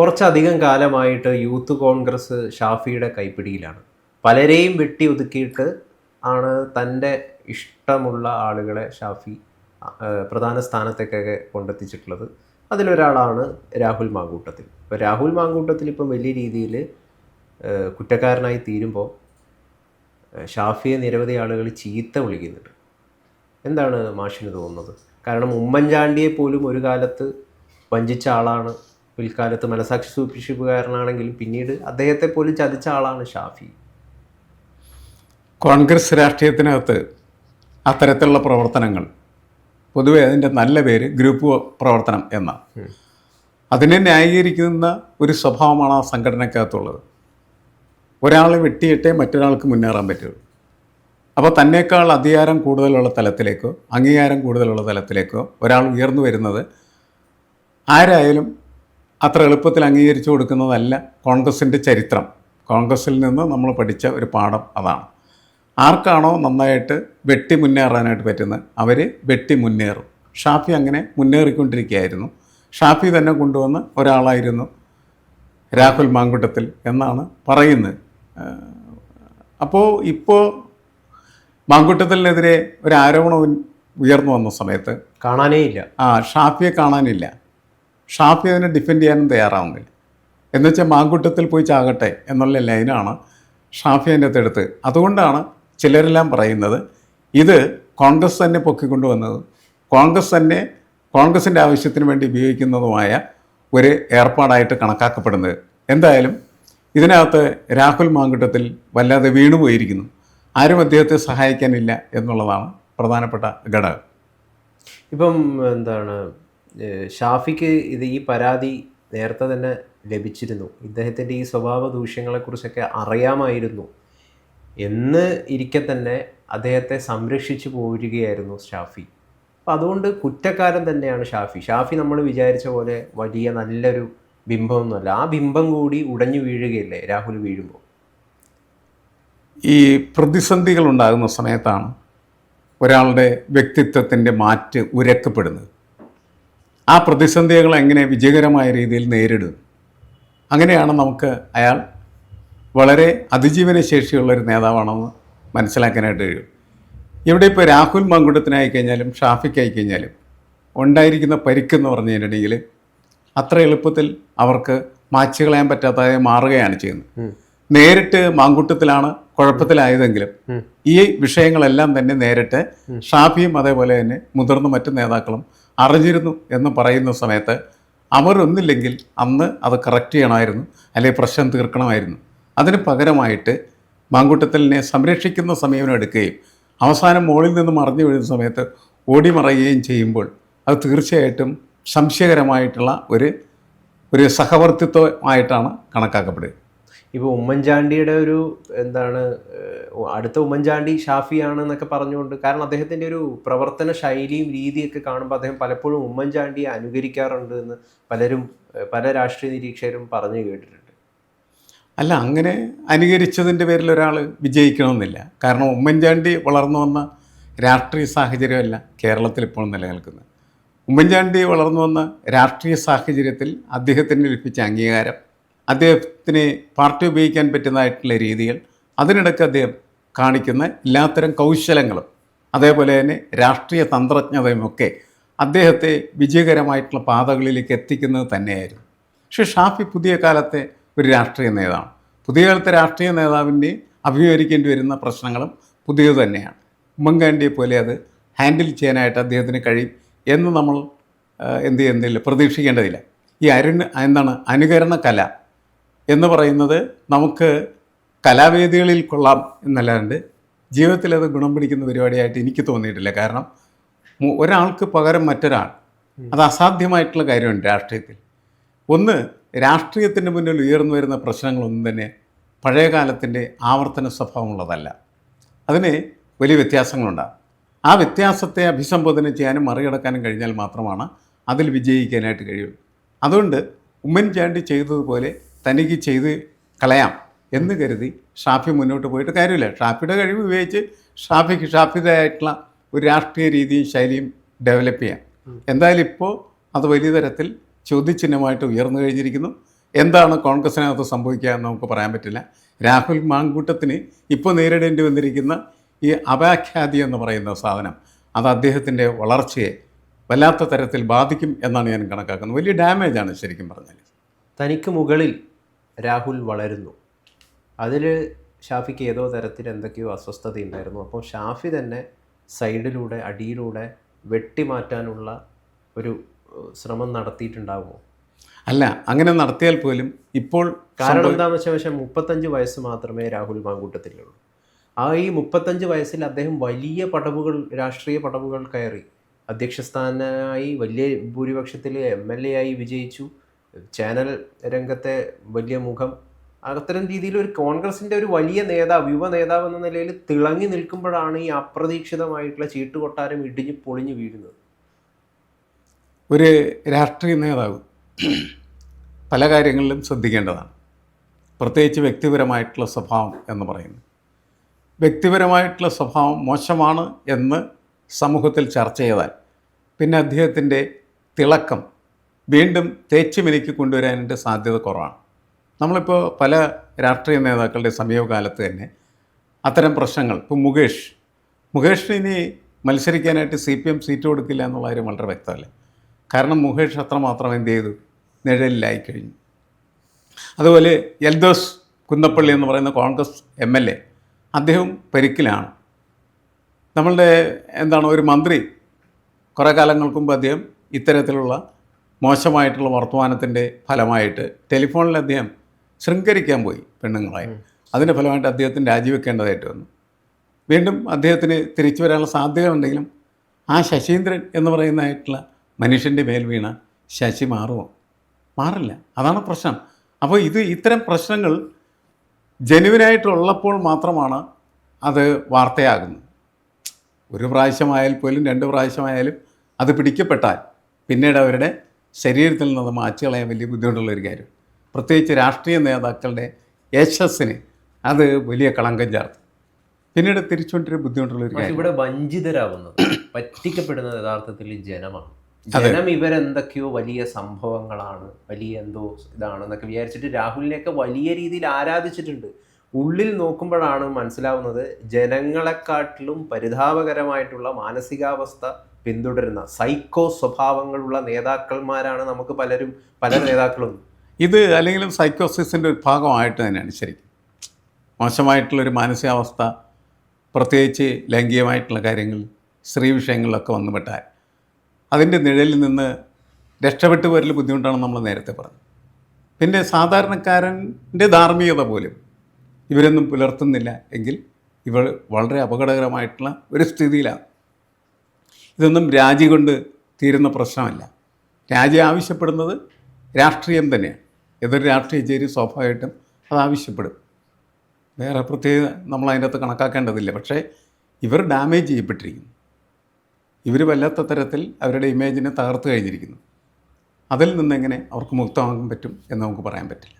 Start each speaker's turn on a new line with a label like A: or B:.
A: കുറച്ചധികം കാലമായിട്ട് യൂത്ത് കോൺഗ്രസ് ഷാഫിയുടെ കൈപ്പിടിയിലാണ്. പലരെയും വെട്ടി ഒതുക്കിയിട്ട് ആണ് തന്റെ ഇഷ്ടമുള്ള ആളുകളെ ഷാഫി പ്രധാന സ്ഥാനത്തേക്കൊക്കെ കൊണ്ടെത്തിച്ചിട്ടുള്ളത്. അതിലൊരാളാണ് രാഹുൽ മാങ്കൂട്ടത്തിൽ. ഇപ്പോൾ രാഹുൽ മാങ്കൂട്ടത്തിൽ ഇപ്പം വലിയ രീതിയിൽ കുറ്റക്കാരനായി തീരുമ്പോൾ ഷാഫിയെ നിരവധി ആളുകൾ ചീത്ത വിളിക്കുന്നുണ്ട്. എന്താണ് മാഷിന് തോന്നുന്നത്? കാരണം ഉമ്മൻചാണ്ടിയെ പോലും ഒരു കാലത്ത് വഞ്ചിച്ച ആളാണ് പിൽക്കാലത്ത് മനസാക്ഷി സൂക്ഷിപ്പുകാരനാണെങ്കിലും പിന്നീട് അദ്ദേഹത്തെ പോലും ചതിച്ച ആളാണ് ഷാഫി.
B: കോൺഗ്രസ് രാഷ്ട്രീയത്തിനകത്ത് അത്തരത്തിലുള്ള പ്രവർത്തനങ്ങൾ പൊതുവെ അതിന്റെ നല്ല പേര് ഗ്രൂപ്പ് പ്രവർത്തനം എന്ന. അതിനെ ന്യായീകരിക്കുന്ന ഒരു സ്വഭാവമാണ് ആ സംഘടനക്കകത്തുള്ളത്. ഒരാളെ വെട്ടിയിട്ടേ മറ്റൊരാൾക്ക് മുന്നേറാൻ പറ്റുള്ളൂ അപ്പോൾ തന്നേക്കാൾ അധികാരം കൂടുതലുള്ള തലത്തിലേക്കോ അംഗീകാരം കൂടുതലുള്ള തലത്തിലേക്കോ ഒരാൾ ഉയർന്നു വരുന്നത് ആരായാലും അത്ര എളുപ്പത്തിൽ അംഗീകരിച്ചു കൊടുക്കുന്നതല്ല കോൺഗ്രസിന്റെ ചരിത്രം. കോൺഗ്രസിൽ നിന്ന് നമ്മൾ പഠിച്ച ഒരു പാഠം അതാണ്. ആർക്കാണോ നന്നായിട്ട് വെട്ടി മുന്നേറാനായിട്ട് പറ്റുന്നത് അവർ വെട്ടി മുന്നേറും. ഷാഫി അങ്ങനെ മുന്നേറിക്കൊണ്ടിരിക്കുകയായിരുന്നു. ഷാഫി തന്നെ കൊണ്ടുവന്ന ഒരാളായിരുന്നു രാഹുൽ മാങ്കുട്ടത്തിൽ എന്നാണ് പറയുന്നത്. അപ്പോൾ ഇപ്പോൾ മാങ്കുട്ടത്തിനെതിരെ ഒരു ആരോപണം ഉയർന്നു വന്ന സമയത്ത്
A: കാണാനേ ഇല്ല.
B: ആ ഷാഫിയെ കാണാനില്ല. ഷാഫി അതിനെ ഡിഫെൻഡ് ചെയ്യാനും തയ്യാറാവുന്നില്ല. എന്നുവെച്ചാൽ മാങ്കുട്ടത്തിൽ പോയി ചാകട്ടെ എന്നുള്ള ലൈനാണ് ഷാഫി അതിന്റെ അടുത്തെടുത്ത് അതുകൊണ്ടാണ് ചിലരെല്ലാം പറയുന്നത് ഇത് കോൺഗ്രസ് തന്നെ പൊക്കിക്കൊണ്ടുവന്നത് കോൺഗ്രസ് തന്നെ കോൺഗ്രസിന്റെ ആവശ്യത്തിന് വേണ്ടി ഉപയോഗിക്കുന്നതുമായ ഒരു ഏർപ്പാടായിട്ട് കണക്കാക്കപ്പെടുന്നത്. എന്തായാലും ഇതിനകത്ത് രാഹുൽ മാങ്കുട്ടത്തിൽ വല്ലാതെ വീണുപോയിരിക്കുന്നു. ആരും അദ്ദേഹത്തെ സഹായിക്കാനില്ല എന്നുള്ളതാണ് പ്രധാനപ്പെട്ട ഘടകം.
A: ഇപ്പം എന്താണ് ഷാഫിക്ക് ഇത് ഈ പരാതി നേരത്തെ തന്നെ ലഭിച്ചിരുന്നു. ഇദ്ദേഹത്തിന്റെ ഈ സ്വഭാവ ദൂഷ്യങ്ങളെക്കുറിച്ചൊക്കെ അറിയാമായിരുന്നു. എന്ന് ഇരിക്കെ തന്നെ അദ്ദേഹത്തെ സംരക്ഷിച്ചു പോരുകയായിരുന്നു ഷാഫി. അപ്പം അതുകൊണ്ട് കുറ്റക്കാരൻ തന്നെയാണ് ഷാഫി. ഷാഫി നമ്മൾ വിചാരിച്ച പോലെ വലിയ നല്ലൊരു ബിംബമൊന്നുമല്ല. ആ ബിംബം കൂടി ഉടഞ്ഞു വീഴുകയല്ലേ രാഹുൽ വീഴുമ്പോൾ?
B: ഈ പ്രതിസന്ധികൾ ഉണ്ടാകുന്ന സമയത്താണ് ഒരാളുടെ വ്യക്തിത്വത്തിന്റെ മാറ്റ് ഉരക്കപ്പെടുന്നത്. ആ പ്രതിസന്ധികൾ എങ്ങനെ വിജയകരമായ രീതിയിൽ നേരിടും? അങ്ങനെയാണ് നമുക്ക് അയാൾ വളരെ അതിജീവന ശേഷിയുള്ള ഒരു നേതാവാണെന്ന് മനസ്സിലാക്കാനായിട്ട് കഴിയും. ഇവിടെ ഇപ്പോൾ രാഹുൽ മങ്കുടത്തിനായി കഴിഞ്ഞാലും ഷാഫിക്കായി കഴിഞ്ഞാലും ഉണ്ടായിരിക്കുന്ന പരിക്കെന്ന് പറഞ്ഞു കഴിഞ്ഞിട്ടുണ്ടെങ്കിൽ അത്ര എളുപ്പത്തിൽ അവർക്ക് മാച്ച് കളയാൻ പറ്റാത്തതായി മാറുകയാണ് ചെയ്യുന്നത്. നേരിട്ട് മാങ്കുട്ടത്തിലാണ് കുഴപ്പത്തിലായതെങ്കിലും ഈ വിഷയങ്ങളെല്ലാം തന്നെ നേരിട്ട് ഷാഫിയും അതേപോലെ തന്നെ മുതിർന്ന മറ്റു നേതാക്കളും അറിഞ്ഞിരുന്നു എന്ന് പറയുന്ന സമയത്ത് അവരൊന്നില്ലെങ്കിൽ അന്ന് അത് കറക്റ്റ് ചെയ്യണമായിരുന്നു അല്ലെങ്കിൽ പ്രശ്നം തീർക്കണമായിരുന്നു. അതിന് പകരമായിട്ട് മാങ്കുട്ടത്തലിനെ സംരക്ഷിക്കുന്ന സമീപനം എടുക്കുകയും അവസാനം മോളിൽ നിന്ന് മറിഞ്ഞു വീഴുന്ന സമയത്ത് ഓടി മറയുകയും ചെയ്യുമ്പോൾ അത് തീർച്ചയായിട്ടും സംശയകരമായിട്ടുള്ള ഒരു ഒരു സഹവർത്തിത്വമായിട്ടാണ് കണക്കാക്കപ്പെടുക.
A: ഇപ്പോൾ ഉമ്മൻചാണ്ടിയുടെ ഒരു എന്താണ് അടുത്ത ഉമ്മൻചാണ്ടി ഷാഫിയാണെന്നൊക്കെ പറഞ്ഞുകൊണ്ട് കാരണം അദ്ദേഹത്തിന്റെ ഒരു പ്രവർത്തന ശൈലിയും രീതിയൊക്കെ കാണുമ്പോൾ അദ്ദേഹം പലപ്പോഴും ഉമ്മൻചാണ്ടിയെ അനുകരിക്കാറുണ്ട് എന്ന് പലരും പല രാഷ്ട്രീയ നിരീക്ഷകരും പറഞ്ഞു കേട്ടിട്ടുണ്ട്.
B: അല്ല അങ്ങനെ അനുകരിച്ചതിന്റെ പേരിൽ ഒരാൾ വിജയിക്കണമെന്നില്ല. കാരണം ഉമ്മൻചാണ്ടി വളർന്നു വന്ന രാഷ്ട്രീയ സാഹചര്യമല്ല കേരളത്തിൽ ഇപ്പോൾ നിലനിൽക്കുന്നത്. ഉമ്മൻചാണ്ടി വളർന്നു വന്ന രാഷ്ട്രീയ സാഹചര്യത്തിൽ അദ്ദേഹത്തിന് ലഭിച്ച അംഗീകാരം അദ്ദേഹത്തിന് പാർട്ടി ഉപയോഗിക്കാൻ പറ്റുന്നതായിട്ടുള്ള രീതികൾ അതിനിടയ്ക്ക് അദ്ദേഹം കാണിക്കുന്ന എല്ലാത്തരം കൗശലങ്ങളും അതേപോലെ തന്നെ രാഷ്ട്രീയ തന്ത്രജ്ഞതയും ഒക്കെ അദ്ദേഹത്തെ വിജയകരമായിട്ടുള്ള പാതകളിലേക്ക് എത്തിക്കുന്നത് തന്നെയായിരുന്നു. പക്ഷേ ഷാഫി പുതിയ കാലത്തെ ഒരു രാഷ്ട്രീയ നേതാവാണ്. പുതിയ കാലത്തെ രാഷ്ട്രീയ നേതാവിന്റെ അഭിമുഖീകരിക്കേണ്ടി വരുന്ന പ്രശ്നങ്ങളും പുതിയത് തന്നെയാണ്. ഉമ്മൻചാണ്ടിയെ പോലെ അത് ഹാൻഡിൽ ചെയ്യാനായിട്ട് അദ്ദേഹത്തിന് കഴിയും എന്ന് നമ്മൾ എന്ത് ചെയ്യുന്നില്ല പ്രതീക്ഷിക്കേണ്ടതില്ല. ഈ അരുണ് എന്താണ് അനുകരണ കല എന്ന് പറയുന്നത് നമുക്ക് കലാവേദികളിൽ കൊള്ളാം എന്നല്ലാണ്ട് ജീവിതത്തിൽ അത് ഗുണം പിടിക്കുന്ന പരിപാടിയായിട്ട് എനിക്ക് തോന്നിയിട്ടില്ല. കാരണം ഒരാൾക്ക് പകരം മറ്റൊരാൾ അത് അസാധ്യമായിട്ടുള്ള കാര്യമുണ്ട് രാഷ്ട്രീയത്തിൽ. ഒന്ന് രാഷ്ട്രീയത്തിന്റെ മുന്നിൽ ഉയർന്നു വരുന്ന പ്രശ്നങ്ങളൊന്നും തന്നെ പഴയ കാലത്തിന്റെ ആവർത്തന സ്വഭാവമുള്ളതല്ല. അതിന് വലിയ വ്യത്യാസങ്ങളുണ്ടാകും. ആ വ്യത്യാസത്തെ അഭിസംബോധന ചെയ്യാനും മറികടക്കാനും കഴിഞ്ഞാൽ മാത്രമാണ് അതിൽ വിജയിക്കാനായിട്ട് കഴിയുള്ളൂ. അതുകൊണ്ട് ഉമ്മൻചാണ്ടി ചെയ്തതുപോലെ തനിക്ക് ചെയ്ത് കളയാം എന്ന് കരുതി ഷാഫി മുന്നോട്ട് പോയിട്ട് കാര്യമില്ല. ഷാഫിയുടെ കഴിവ് ഉപയോഗിച്ച് ഷാഫിക്ക് ഷാഫിയുടേതായിട്ടുള്ള ഒരു രാഷ്ട്രീയ രീതിയും ശൈലിയും ഡെവലപ്പ് ചെയ്യാം. എന്തായാലും ഇപ്പോൾ അത് വലിയ തരത്തിൽ ചോദ്യചിഹ്നമായിട്ട് ഉയർന്നു കഴിഞ്ഞിരിക്കുന്നു. എന്താണ് കോൺഗ്രസിനകത്ത് സംഭവിക്കുക എന്ന് നമുക്ക് പറയാൻ പറ്റില്ല. രാഹുൽ മാങ്കൂട്ടത്തിന് ഇപ്പോൾ നേരിടേണ്ടി വന്നിരിക്കുന്ന ഈ അപാഖ്യാതി എന്ന് പറയുന്ന സാധനം അത് അദ്ദേഹത്തിന്റെ വളർച്ചയെ വല്ലാത്ത തരത്തിൽ ബാധിക്കും എന്നാണ് ഞാൻ കണക്കാക്കുന്നത്. വലിയ ഡാമേജാണ് ശരിക്കും പറഞ്ഞാൽ
A: തനിക്ക് മുകളിൽ രാഹുൽ വളരുന്നു. അതിൽ ഷാഫിക്ക് ഏതോ തരത്തിൽ എന്തൊക്കെയോ അസ്വസ്ഥത ഉണ്ടായിരുന്നു അപ്പോൾ ഷാഫി തന്നെ സൈഡിലൂടെ അടിയിലൂടെ വെട്ടിമാറ്റാനുള്ള ഒരു ശ്രമം നടത്തിയിട്ടുണ്ടാവുമോ?
B: അല്ല അങ്ങനെ നടത്തിയാൽ പോലും ഇപ്പോൾ
A: കാരണം എന്താണെന്ന് വെച്ചാൽ പക്ഷേ മുപ്പത്തഞ്ച് വയസ്സ് മാത്രമേ രാഹുൽ മാങ്കൂട്ടത്തിലുള്ളൂ. ആ ഈ മുപ്പത്തഞ്ച് വയസ്സിൽ അദ്ദേഹം വലിയ പടവുകൾ രാഷ്ട്രീയ പടവുകൾ കയറി. അധ്യക്ഷസ്ഥാനായി വലിയ ഭൂരിപക്ഷത്തിൽ എം എൽ എ ആയി വിജയിച്ചു. ചാനൽ രംഗത്തെ വലിയ മുഖം. അത്തരം രീതിയിൽ ഒരു കോൺഗ്രസിന്റെ ഒരു വലിയ നേതാവ് യുവ നേതാവ് എന്ന നിലയിൽ തിളങ്ങി നിൽക്കുമ്പോഴാണ് ഈ അപ്രതീക്ഷിതമായിട്ടുള്ള ചീട്ടുകൊട്ടാരം ഇടിഞ്ഞ് പൊളിഞ്ഞു വീഴുന്നത്.
B: ഒരു രാഷ്ട്രീയ നേതാവ് പല കാര്യങ്ങളിലും ശ്രദ്ധിക്കേണ്ടതാണ്. പ്രത്യേകിച്ച് വ്യക്തിപരമായിട്ടുള്ള സ്വഭാവം എന്ന് പറയുന്നത്. വ്യക്തിപരമായിട്ടുള്ള സ്വഭാവം മോശമാണ് എന്ന് സമൂഹത്തിൽ ചർച്ച ചെയ്താൽ പിന്നെ അദ്ദേഹത്തിന്റെ തിളക്കം വീണ്ടും തേച്ച് മിനുക്കി കൊണ്ടുവരാനായിട്ട് സാധ്യത കുറവാണ്. നമ്മളിപ്പോൾ പല രാഷ്ട്രീയ നേതാക്കളുടെ സമീപകാലത്ത് തന്നെ അത്തരം പ്രശ്നങ്ങൾ ഇപ്പോൾ മുകേഷ്. മുകേഷിന് ഇനി മത്സരിക്കാനായിട്ട് സി പി എം സീറ്റ് കൊടുക്കില്ല എന്നുള്ള കാര്യം വളരെ വ്യക്തമല്ല? കാരണം മുകേഷ് അത്രമാത്രം എന്ത് ചെയ്തു? നിഴലിലായി കഴിഞ്ഞു അതുപോലെ എൽദോസ് കുന്നപ്പള്ളി എന്ന് പറയുന്ന കോൺഗ്രസ് എം എൽ എ അദ്ദേഹം പരിക്കിലാണ്. നമ്മളുടെ എന്താണ് ഒരു മന്ത്രി കുറേ കാലങ്ങൾക്ക് മുമ്പ് അദ്ദേഹം ഇത്തരത്തിലുള്ള മോശമായിട്ടുള്ള വർത്തമാനത്തിന്റെ ഫലമായിട്ട് ടെലിഫോണിൽ അദ്ദേഹം ശൃംഖരിക്കാൻ പോയി പെണ്ണുങ്ങളായി. അതിന്റെ ഫലമായിട്ട് അദ്ദേഹത്തിന് രാജിവെക്കേണ്ടതായിട്ട് വന്നു. വീണ്ടും അദ്ദേഹത്തിന് തിരിച്ചു വരാനുള്ള സാധ്യത ഉണ്ടെങ്കിലും ആ ശശീന്ദ്രൻ എന്ന് പറയുന്നതായിട്ടുള്ള മനുഷ്യന്റെ മേൽ വീണ ശശി മാറുമോ? മാറില്ല. അതാണ് പ്രശ്നം. അപ്പോൾ ഇത് ഇത്തരം പ്രശ്നങ്ങൾ ജനുവിനായിട്ടുള്ളപ്പോൾ മാത്രമാണ് അത് വാർത്തയാകുന്നത്. ഒരു പ്രാവശ്യമായാൽ പോലും രണ്ട് പ്രാവശ്യമായാലും അത് പിടിക്കപ്പെട്ടാൽ പിന്നീട് അവരുടെ ശരീരത്തിൽ നിന്ന് മാറ്റി കളയാൻ വലിയ ബുദ്ധിമുട്ടുള്ള ഒരു കാര്യം. പ്രത്യേകിച്ച് രാഷ്ട്രീയ നേതാക്കളുടെ യശസ്സിന് അത് വലിയ കളങ്കം ചേർത്ത്. പിന്നീട് തിരിച്ചുകൊണ്ടിരിക്കുന്ന ബുദ്ധിമുട്ടുള്ള ഒരു കാര്യം.
A: ഇവിടെ വഞ്ചിതരാകുന്നത് പറ്റിക്കപ്പെടുന്നത് യഥാർത്ഥത്തിൽ ജനമാണ്. ജനം ഇവരെന്തൊക്കെയോ വലിയ സംഭവങ്ങളാണ് വലിയ എന്തോ ഇതാണെന്നൊക്കെ വിചാരിച്ചിട്ട് രാഹുലിനെയൊക്കെ വലിയ രീതിയിൽ ആരാധിച്ചിട്ടുണ്ട്. ഉള്ളിൽ നോക്കുമ്പോഴാണ് മനസ്സിലാവുന്നത് ജനങ്ങളെക്കാട്ടിലും പരിതാപകരമായിട്ടുള്ള മാനസികാവസ്ഥ പിന്തുടരുന്ന സൈക്കോ സ്വഭാവങ്ങളുള്ള നേതാക്കന്മാരാണ് നമുക്ക് പലരും പല നേതാക്കളും.
B: ഇത് അല്ലെങ്കിൽ സൈക്കോസിസിന്റെ ഒരു ഭാഗമായിട്ട് തന്നെയാണ് ശരിക്കും. മോശമായിട്ടുള്ളൊരു മാനസികാവസ്ഥ പ്രത്യേകിച്ച് ലൈംഗികമായിട്ടുള്ള കാര്യങ്ങൾ സ്ത്രീ വിഷയങ്ങളിലൊക്കെ വന്നുപെട്ടാൽ അതിന്റെ നിഴലിൽ നിന്ന് രക്ഷപ്പെട്ടു വരൽ ബുദ്ധിമുട്ടാണെന്ന് നമ്മൾ നേരത്തെ പറഞ്ഞു. പിന്നെ സാധാരണക്കാരന്റെ ധാർമ്മികത പോലും ഇവരൊന്നും പുലർത്തുന്നില്ല എങ്കിൽ ഇവർ വളരെ അപകടകരമായിട്ടുള്ള ഒരു സ്ഥിതിയിലാണ്. ഇതൊന്നും രാജി കൊണ്ട് തീരുന്ന പ്രശ്നമല്ല. രാജി ആവശ്യപ്പെടുന്നത് രാഷ്ട്രീയം തന്നെയാണ്. ഏതൊരു രാഷ്ട്രീയ ചേരി സ്വാഭാവികമായിട്ടും അത് ആവശ്യപ്പെടും. വേറെ പ്രത്യേകത നമ്മൾ അതിനകത്ത് കണക്കാക്കേണ്ടതില്ല. പക്ഷേ ഇവർ ഡാമേജ് ചെയ്യപ്പെട്ടിരിക്കുന്നു. ഇവർ വല്ലാത്ത തരത്തിൽ അവരുടെ ഇമേജിനെ തകർത്ത് കഴിഞ്ഞിരിക്കുന്നു. അതിൽ നിന്നെങ്ങനെ അവർക്ക് മുക്തമാകാൻ പറ്റും എന്ന് നമുക്ക് പറയാൻ പറ്റില്ല.